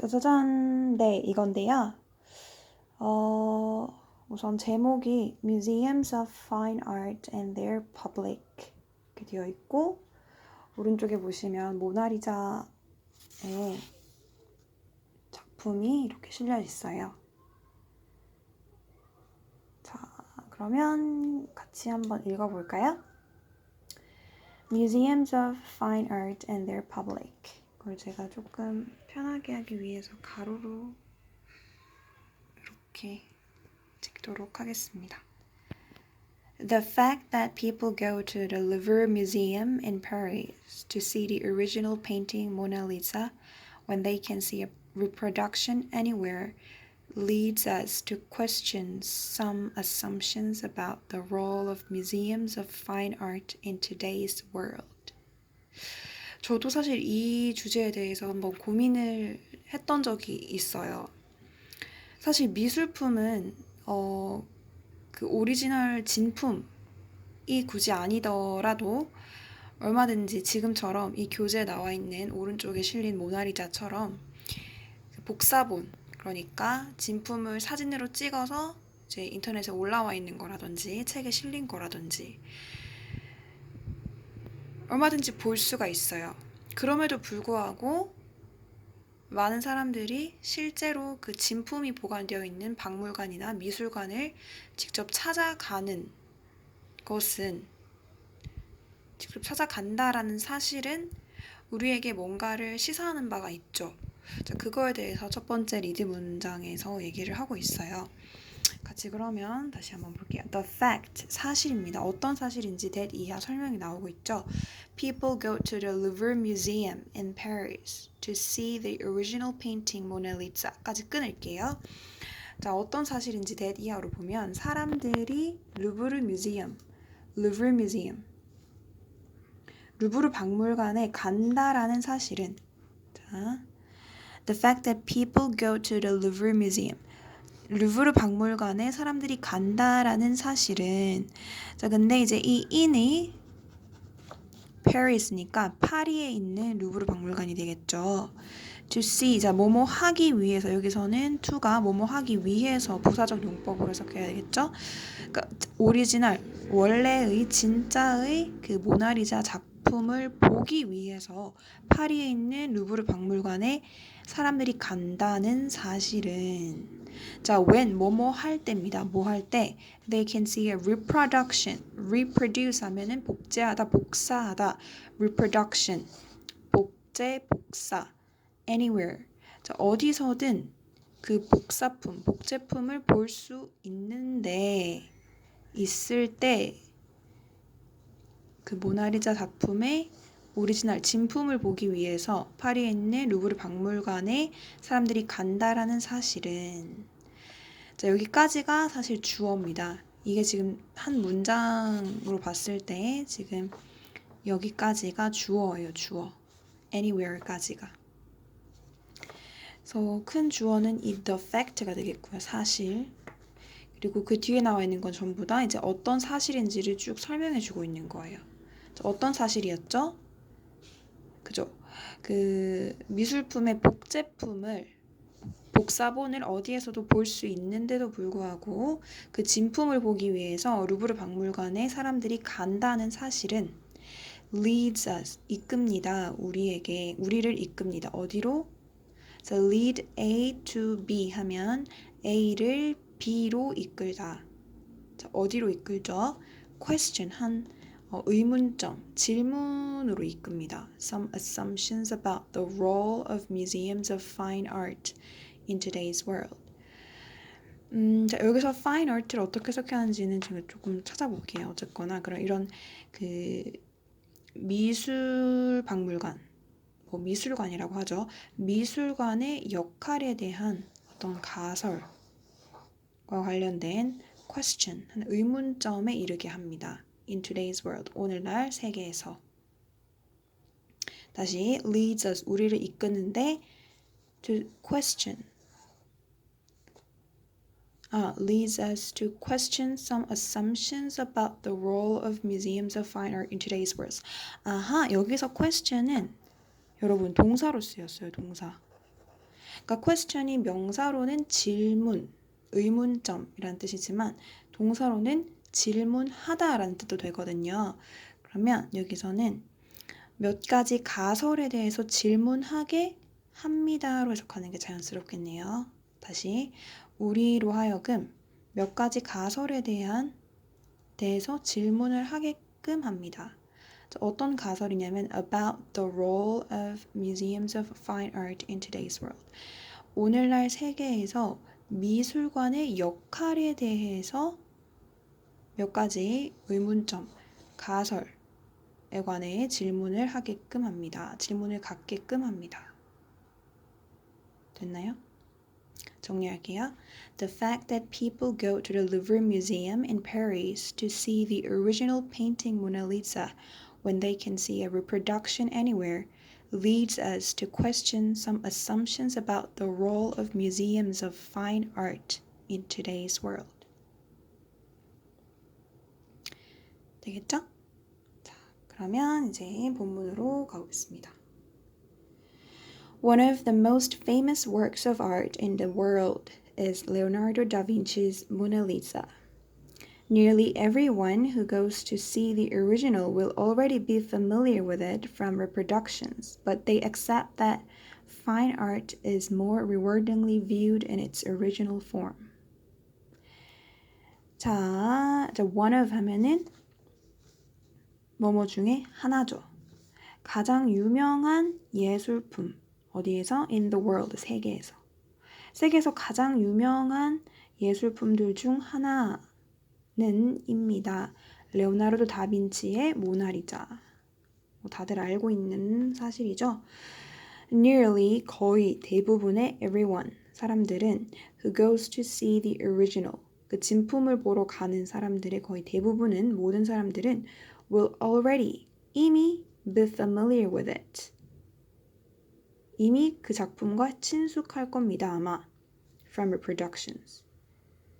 짜자잔. 네, 이건데요. 어, 우선 제목이 Museums of Fine Art and Their Public 이렇게 되어 있고 오른쪽에 보시면 모나리자의 작품이 이렇게 실려 있어요. 자, 그러면 같이 한번 읽어볼까요? Museums of Fine Art and Their Public. 이걸 제가 조금 편하게 하기 위해서 가로로 이렇게 찍도록 하겠습니다. The fact that people go to the Louvre Museum in Paris to see the original painting Mona Lisa when they can see a reproduction anywhere leads us to question some assumptions about the role of museums of fine art in today's world. 저도 사실 이 주제에 대해서 한번 고민을 했던 적이 있어요. 사실 미술품은 어, 그 오리지널 진품이 굳이 아니더라도 얼마든지 지금처럼 이 교재에 나와 있는 오른쪽에 실린 모나리자처럼 그 복사본 그러니까 진품을 사진으로 찍어서 이제 인터넷에 올라와 있는 거라든지 책에 실린 거라든지 얼마든지 볼 수가 있어요. 그럼에도 불구하고 많은 사람들이 실제로 그 진품이 보관되어 있는 박물관이나 미술관을 직접 찾아가는 것은 직접 찾아간다라는 사실은 우리에게 뭔가를 시사하는 바가 있죠. 자, 그거에 대해서 첫 번째 리드 문장에서 얘기를 하고 있어요. 같이 그러면 다시 한번 볼게요. The fact 사실입니다. 어떤 사실인지 that 이하 설명이 나오고 있죠. People go to the Louvre Museum in Paris to see the original painting Mona Lisa까지 끊을게요. 자, 어떤 사실인지 that 이하로 보면 사람들이 루브르 뮤지엄, 루브르 뮤지엄, 루브르 박물관에 간다라는 사실은 자, the fact that people go to the Louvre Museum 루브르 박물관에 사람들이 간다라는 사실은 자 근데 이제 이 in이 Paris니까 파리에 있는 루브르 박물관이 되겠죠. To see 자 뭐뭐 하기 위해서 여기서는 to가 뭐뭐 하기 위해서 부사적 용법으로 해석해야 되겠죠. 그러니까 오리지널 원래의 진짜의 그 모나리자 작품을 보기 위해서 파리에 있는 루브르 박물관에 사람들이 간다는 사실은 자, when 뭐뭐 할 때입니다. 뭐 할 때? They can see a reproduction. reproduce 하면은 복제하다, 복사하다. reproduction. 복제, 복사. anywhere. 자, 어디서든 그 복사품, 복제품을 볼 수 있는데 있을 때 그 모나리자 작품의 오리지널 진품을 보기 위해서 파리에 있는 루브르 박물관에 사람들이 간다라는 사실은 자, 여기까지가 사실 주어입니다. 이게 지금 한 문장으로 봤을 때 지금 여기까지가 주어예요, 주어. anywhere까지가. 그래서 큰 주어는 이 the fact가 되겠고요, 사실. 그리고 그 뒤에 나와 있는 건 전부 다 이제 어떤 사실인지를 쭉 설명해 주고 있는 거예요. 어떤 사실이었죠? 그죠? 그 미술품의 복제품을 복사본을 어디에서도 볼 수 있는데도 불구하고 그 진품을 보기 위해서 루브르 박물관에 사람들이 간다는 사실은 leads us 이끕니다. 우리에게 우리를 이끕니다. 어디로? So lead A to B 하면 A를 B로 이끌다. 자, 어디로 이끌죠? question 한 어, 의문점, 질문으로 이끕니다. Some assumptions about the role of museums of fine art in today's world. 음, 자, 여기서 fine art를 어떻게 해석하는지는 제가 조금 찾아볼게요. 어쨌거나 그런 이런 그 미술 박물관, 뭐 미술관이라고 하죠. 미술관의 역할에 대한 어떤 가설과 관련된 question, 의문점에 이르게 합니다. in today's world. 오늘날 세계에서. 다시 leads us 우리를 이끄는데 to question. 아, leads us to question some assumptions about the role of museums of fine art in today's world. 아하, 여기서 question은 여러분 동사로 쓰였어요. 동사. 그러니까 question이 명사로는 질문, 의문점이라는 뜻이지만 동사로는 질문하다라는 뜻도 되거든요. 그러면 여기서는 몇 가지 가설에 대해서 질문하게 합니다로 해석하는 게 자연스럽겠네요. 다시 우리로 하여금 몇 가지 가설에 대한 대해서 질문을 하게끔 합니다. 어떤 가설이냐면 about the role of museums of fine art in today's world. 오늘날 세계에서 미술관의 역할에 대해서 몇 가지 의문점, 가설에 관해 질문을 하게끔 합니다. 질문을 갖게끔 합니다. 됐나요? 정리할게요. The fact that people go to the Louvre Museum in Paris to see the original painting Mona Lisa when they can see a reproduction anywhere leads us to question some assumptions about the role of museums of fine art in today's world. 되겠죠? 자, 그러면 이제 본문으로 가보겠습니다. One of the most famous works of art in the world is Leonardo da Vinci's Mona Lisa. Nearly everyone who goes to see the original will already be familiar with it from reproductions, but they accept that fine art is more rewardingly viewed in its original form. 자, 자 one of 하면은 뭐뭐 중에 하나죠. 가장 유명한 예술품 어디에서? In the world 세계에서. 세계에서 가장 유명한 예술품들 중 하나는 입니다. 레오나르도 다빈치의 모나리자. 뭐 다들 알고 있는 사실이죠. Nearly 거의 대부분의 everyone 사람들은 who goes to see the original 그 진품을 보러 가는 사람들의 거의 대부분은 모든 사람들은 will already 이미 be familiar with it. 이미 그 작품과 친숙할 겁니다. 아마 from reproductions.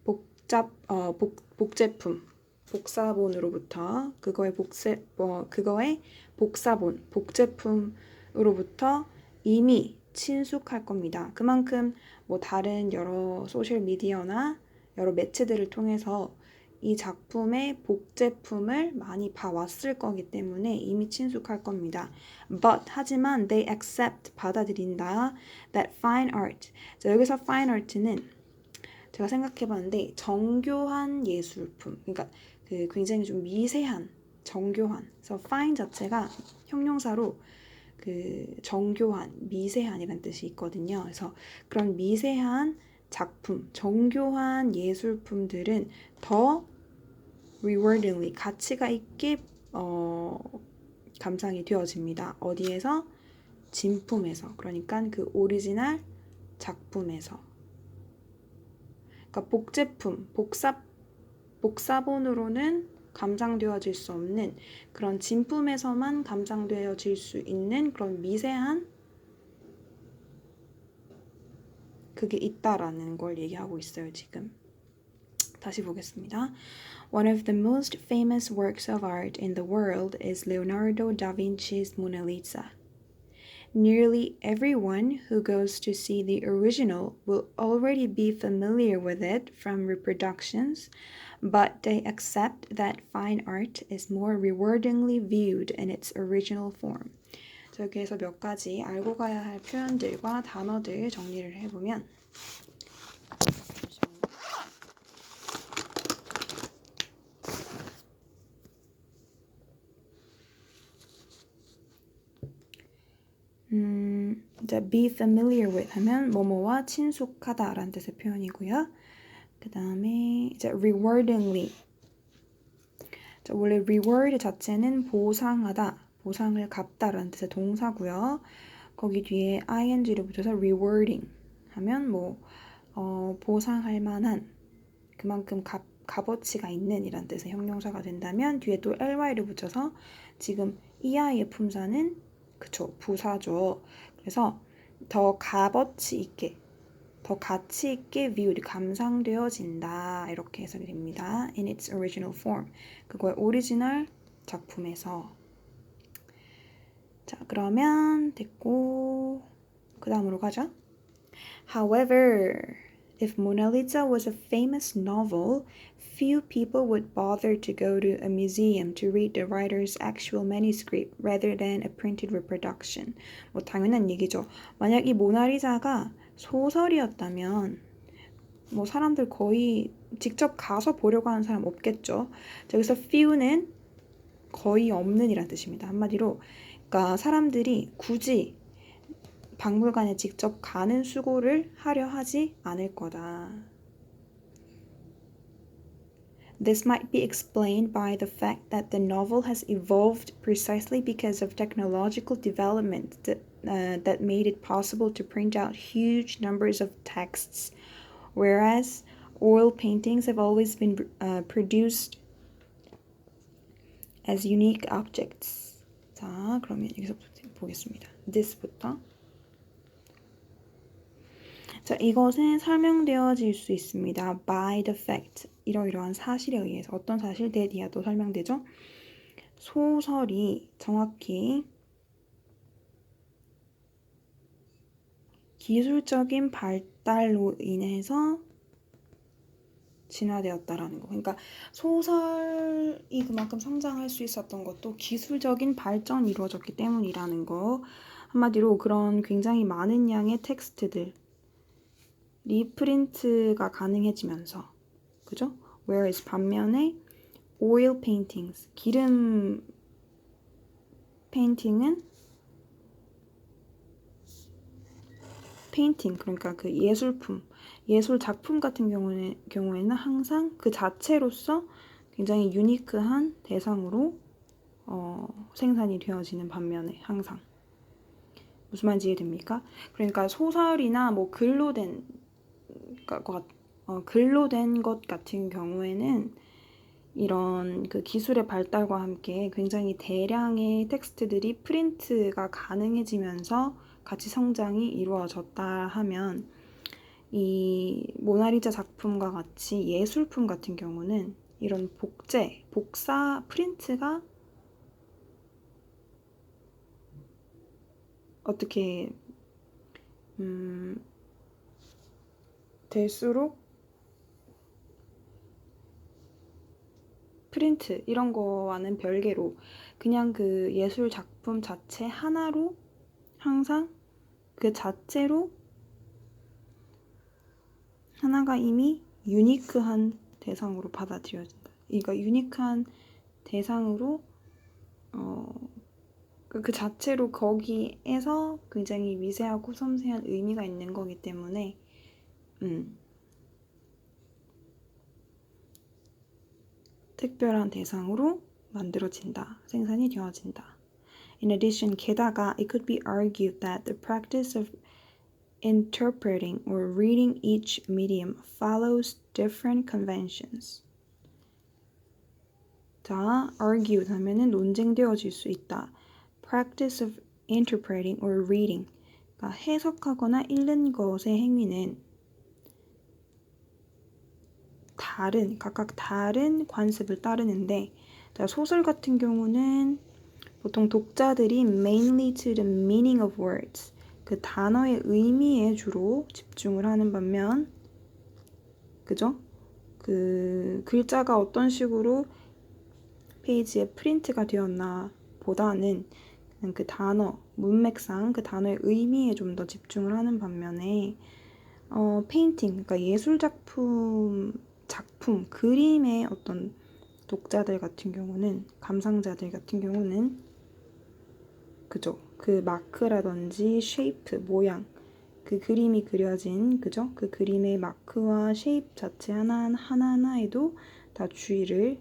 복잡 어, 복, 복제품 복사본으로부터 그거의 복세 뭐 그거의 복사본 복제품으로부터 이미 친숙할 겁니다. 그만큼 뭐 다른 여러 소셜 미디어나 여러 매체들을 통해서 이 작품의 복제품을 많이 봐왔을 거기 때문에 이미 친숙할 겁니다. But 하지만 they accept 받아들인다 that fine art. 자, 여기서 fine art는 제가 생각해봤는데 정교한 예술품. 그러니까 그 굉장히 좀 미세한 정교한. 그래서 fine 자체가 형용사로 그 정교한, 미세한이라는 뜻이 있거든요. 그래서 그런 미세한 작품, 정교한 예술품들은 더 rewardingly 가치가 있게 어, 감상이 되어집니다. 어디에서? 진품에서. 그러니까 그 오리지널 작품에서. 그러니까 복제품, 복사 복사본으로는 감상되어질 수 없는 그런 진품에서만 감상되어질 수 있는 그런 미세한 그게 있다라는 걸 얘기하고 있어요, 지금. 다시 보겠습니다. One of the most famous works of art in the world is Leonardo da Vinci's Mona Lisa. Nearly everyone who goes to see the original will already be familiar with it from reproductions, but they accept that fine art is more rewardingly viewed in its original form. 여기에서 몇 가지 알고 가야 할 표현들과 단어들 정리를 해보면 음, 이제 be familiar with 하면 뭐뭐와 친숙하다라는 뜻의 표현이고요. 그 다음에 이제 rewardingly 자, 원래 reward 자체는 보상하다, 보상을 갚다라는 뜻의 동사고요. 거기 뒤에 ing를 붙여서 rewarding 하면 뭐 어, 보상할 만한 그만큼 값, 값어치가 있는 이란 뜻의 형용사가 된다면 뒤에 또 ly를 붙여서 지금 이 아이의 품사는 그쵸 부사죠. 그래서 더 값어치 있게 더 가치 있게 viewed 감상되어진다 이렇게 해석이 됩니다. In its original form 그거의 오리지널 작품에서 자 그러면 됐고 그 다음으로 가죠. However, if Mona Lisa was a famous novel, few people would bother to go to a museum to read the writer's actual manuscript rather than a printed reproduction. 뭐 당연한 얘기죠. 만약 이 모나리자가 소설이었다면 뭐 사람들 거의 직접 가서 보려고 하는 사람 없겠죠. 여기서 few는 거의 없는 이란 뜻입니다. 한마디로 그러니까 사람들이 굳이 박물관에 직접 가는 수고를 하려 하지 않을 거다. This might be explained by the fact that the novel has evolved precisely because of technological development that, uh, that made it possible to print out huge numbers of texts, whereas oil paintings have always been uh, produced as unique objects. 자, 그러면 여기서부터 보겠습니다. this부터. 자, 이것은 설명되어질 수 있습니다. by the fact. 이러이러한 사실에 의해서 어떤 사실 대디아도 설명되죠. 소설이 정확히 기술적인 발달로 인해서 진화되었다라는 거. 그러니까 소설이 그만큼 성장할 수 있었던 것도 기술적인 발전이 이루어졌기 때문이라는 거. 한마디로 그런 굉장히 많은 양의 텍스트들 리프린트가 가능해지면서 그죠? Whereas 반면에 oil paintings 기름 페인팅은 페인팅 그러니까 그 예술품 예술 작품 같은 경우에, 경우에는 항상 그 자체로서 굉장히 유니크한 대상으로 어, 생산이 되어지는 반면에 항상 무슨 말인지 이해됩니까? 그러니까 소설이나 뭐 글로 된 것, 어, 글로 된 것 같은 경우에는 이런 그 기술의 발달과 함께 굉장히 대량의 텍스트들이 프린트가 가능해지면서 같이 성장이 이루어졌다 하면 이 모나리자 작품과 같이 예술품 같은 경우는 이런 복제, 복사 프린트가 어떻게 음, 될수록 프린트 이런 거와는 별개로 그냥 그 예술 작품 자체 하나로 항상 그 자체로 하나가 이미 유니크한 대상으로 받아들여진다. 그러니까 유니크한 대상으로 어, 그, 그 자체로 거기에서 굉장히 미세하고 섬세한 의미가 있는 거기 때문에 음, 특별한 대상으로 만들어진다, 생산이 되어진다. In addition, 게다가 it could be argued that the practice of interpreting or reading each medium follows different conventions. 자, argue 하면은 논쟁되어질 수 있다. Practice of interpreting or reading. 그러니까 해석하거나 읽는 것의 행위는 다른 각각 다른 관습을 따르는데 자, 소설 같은 경우는 보통 독자들이 mainly to the meaning of words 그 단어의 의미에 주로 집중을 하는 반면 그죠? 그 글자가 어떤 식으로 페이지에 프린트가 되었나 보다는 그 단어, 문맥상 그 단어의 의미에 좀 더 집중을 하는 반면에 어, 페인팅, 그러니까 예술 작품, 작품, 그림의 어떤 독자들 같은 경우는 감상자들 같은 경우는 그죠? 그 마크라든지 쉐이프, 모양, 그 그림이 그려진 그죠? 그 그림의 마크와 쉐입 자체 하나 하나하나에도 다 주의를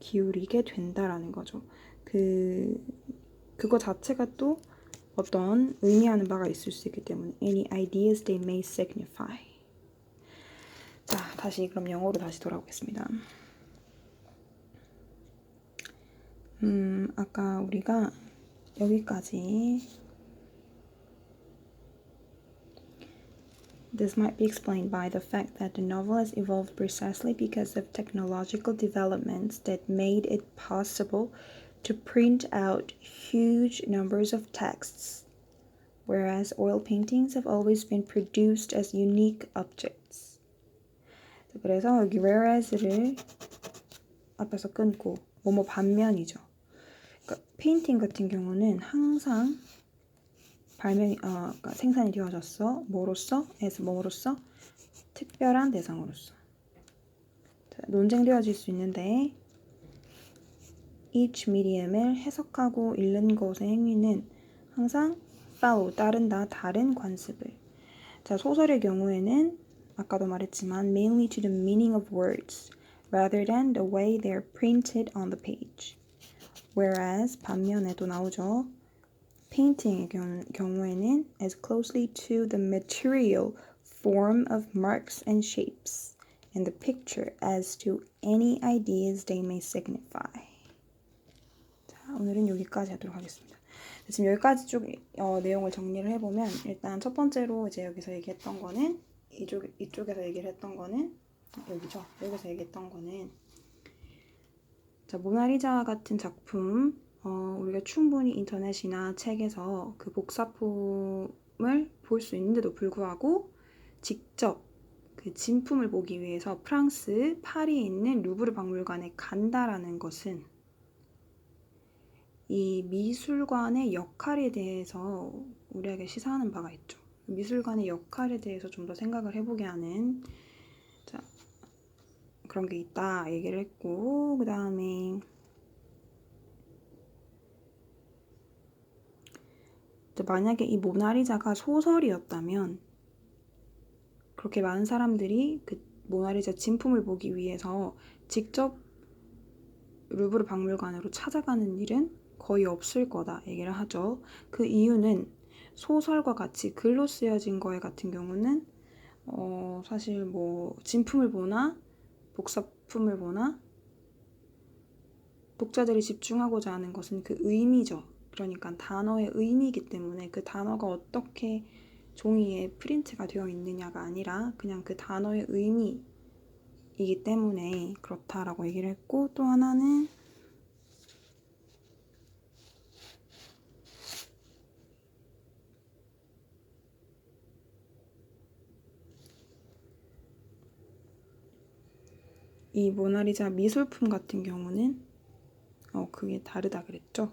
기울이게 된다라는 거죠. 그 그거 자체가 또 어떤 의미하는 바가 있을 수 있기 때문에 any ideas they may signify. 자, 다시 그럼 영어로 다시 돌아오겠습니다. 음, 아까 우리가 여기까지 This might be explained by the fact that the novel has evolved precisely because of technological developments that made it possible to print out huge numbers of texts, whereas oil paintings have always been produced as unique objects. 자, 그래서 여기 whereas를 앞에서 끊고 뭐뭐 반면이죠. 그러니까 페인팅 같은 경우는 항상 발명이 어, 그러니까 생산이 되어졌어. 뭐로써? 에서 뭐로써? 특별한 대상으로서. 자, 논쟁되어질 수 있는데 each medium을 해석하고 읽는 것의 행위는 항상 follow 따른다 다른 관습을. 자 소설의 경우에는 아까도 말했지만 mainly to the meaning of words rather than the way they're printed on the page. Whereas 반면에도 나오죠. painting의 경우, 경우에는 as closely to the material form of marks and shapes in the picture as to any ideas they may signify. 자, 오늘은 여기까지 하도록 하겠습니다. 지금 여기까지 쭉 어, 내용을 정리를 해보면 일단 첫 번째로 이제 여기서 얘기했던 거는 이쪽 이쪽에서 얘기를 했던 거는 여기죠. 여기서 얘기했던 거는 자 모나리자 같은 작품 어, 우리가 충분히 인터넷이나 책에서 그 복사품을 볼 수 있는데도 불구하고 직접 그 진품을 보기 위해서 프랑스 파리에 있는 루브르 박물관에 간다라는 것은 이 미술관의 역할에 대해서 우리에게 시사하는 바가 있죠. 미술관의 역할에 대해서 좀 더 생각을 해보게 하는 자, 그런 게 있다 얘기를 했고 그 다음에 만약에 이 모나리자가 소설이었다면 그렇게 많은 사람들이 그 모나리자 진품을 보기 위해서 직접 루브르 박물관으로 찾아가는 일은 거의 없을 거다 얘기를 하죠. 그 이유는 소설과 같이 글로 쓰여진 거에 같은 경우는 어 사실 뭐 진품을 보나 복사품을 보나 독자들이 집중하고자 하는 것은 그 의미죠. 그러니까 단어의 의미이기 때문에 그 단어가 어떻게 종이에 프린트가 되어 있느냐가 아니라 그냥 그 단어의 의미이기 때문에 그렇다라고 얘기를 했고 또 하나는 이 모나리자 미술품 같은 경우는 어 그게 다르다 그랬죠.